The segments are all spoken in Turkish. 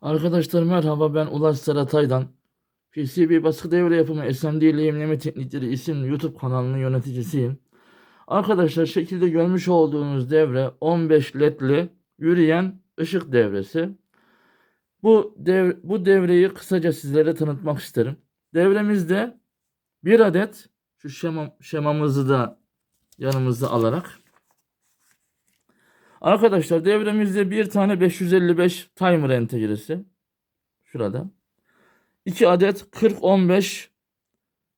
Arkadaşlar merhaba ben Ulaş Saratay'dan PCB baskı devre yapımı SMD lehimleme teknikleri isimli YouTube kanalının yöneticisiyim. Arkadaşlar şekilde görmüş olduğunuz devre 15 ledli yürüyen ışık devresi. Bu dev, bu devreyi kısaca sizlere tanıtmak isterim. Devremizde bir adet şu şema, şemamızı da yanımıza alarak Arkadaşlar devremizde bir tane 555 timer entegresi. Şurada. 2 adet 40-15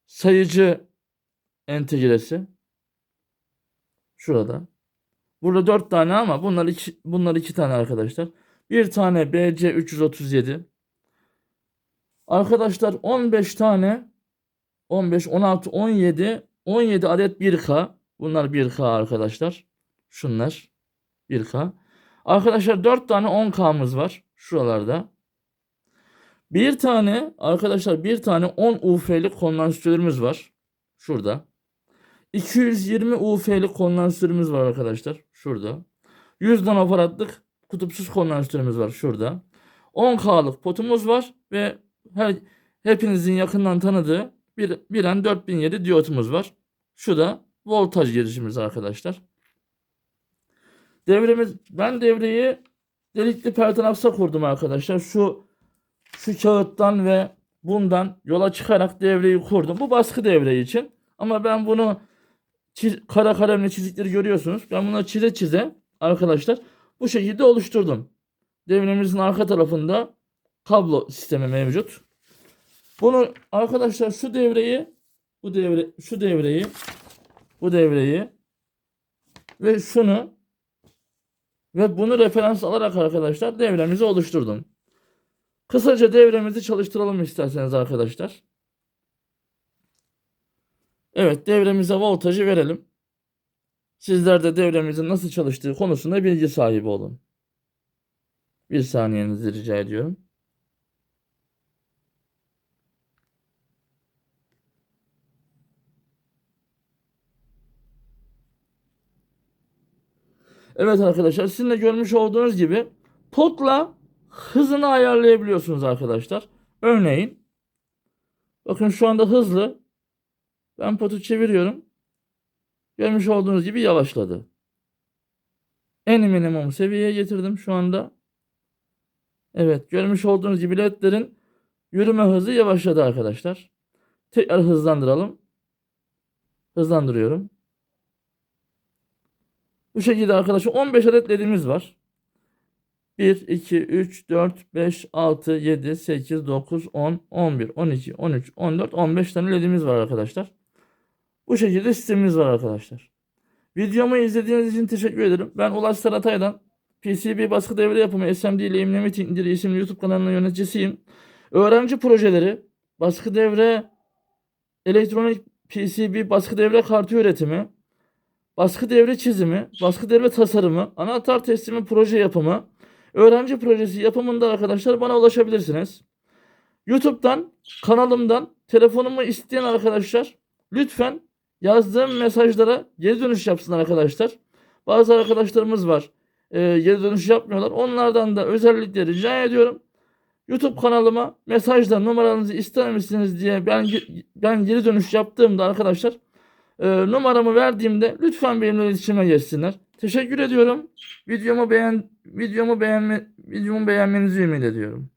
sayıcı entegresi. Şurada. Burada 4 tane ama bunlar iki, bunlar 2 tane arkadaşlar. Bir tane BC337. Arkadaşlar 15 tane 15, 16, 17 17 adet 1K. Bunlar 1K arkadaşlar. Şunlar. 1K. Arkadaşlar 4 tane 10K'mız var şuralarda. Bir tane arkadaşlar bir tane 10 UF'lik kondansatörümüz var. Şurada. 220 UF'lik kondansatörümüz var arkadaşlar. Şurada. 100 nanofaradlık kutupsuz kondansatörümüz var şurada. 10K'lık potumuz var ve her hepinizin yakından tanıdığı bir biren 4007 diyotumuz var. Şu da voltaj girişimiz arkadaşlar. Devremiz ben devreyi delikli pertinaksa kurdum arkadaşlar. Şu şu kağıttan ve bundan yola çıkarak devreyi kurdum. Bu baskı devreyi için. Ama ben bunu çiz, kara kalemle çizikleri görüyorsunuz. Ben bunu çize çize arkadaşlar bu şekilde oluşturdum. Devremizin arka tarafında kablo sistemi mevcut. Bunu arkadaşlar şu devreyi bu devre şu devreyi bu devreyi ve şunu ve bunu referans alarak arkadaşlar devremizi oluşturdum. Kısaca devremizi çalıştıralım isterseniz arkadaşlar. Evet devremize voltajı verelim. Sizler de devremizin nasıl çalıştığı konusunda bilgi sahibi olun. Bir saniyenizi rica ediyorum. Evet arkadaşlar sizin de görmüş olduğunuz gibi potla hızını ayarlayabiliyorsunuz arkadaşlar. Örneğin bakın şu anda hızlı. Ben potu çeviriyorum. Görmüş olduğunuz gibi yavaşladı. En minimum seviyeye getirdim şu anda. Evet görmüş olduğunuz gibi ledlerin yürüme hızı yavaşladı arkadaşlar. Tekrar hızlandıralım. Hızlandırıyorum. Bu şekilde arkadaşlar 15 adet ledimiz var. 1, 2, 3, 4, 5, 6, 7, 8, 9, 10, 11, 12, 13, 14, 15 tane ledimiz var arkadaşlar. Bu şekilde sistemimiz var arkadaşlar. Videomu izlediğiniz için teşekkür ederim. Ben Ulaş Saratay'dan PCB baskı devre yapımı SMD ile imleme teknikleri isimli YouTube kanalının yöneticisiyim. Öğrenci projeleri, baskı devre, elektronik PCB baskı devre kartı üretimi, baskı devre çizimi, baskı devre tasarımı, anahtar teslimi proje yapımı, öğrenci projesi yapımında arkadaşlar bana ulaşabilirsiniz. YouTube'dan, kanalımdan telefonumu isteyen arkadaşlar lütfen yazdığım mesajlara geri dönüş yapsın arkadaşlar. Bazı arkadaşlarımız var e, geri dönüş yapmıyorlar. Onlardan da özellikle rica ediyorum. YouTube kanalıma mesajla numaranızı ister misiniz diye ben ben geri dönüş yaptığımda arkadaşlar e, numaramı verdiğimde lütfen benimle iletişime geçsinler. Teşekkür ediyorum. Videomu beğen videomu beğenme videomu beğenmenizi ümit ediyorum.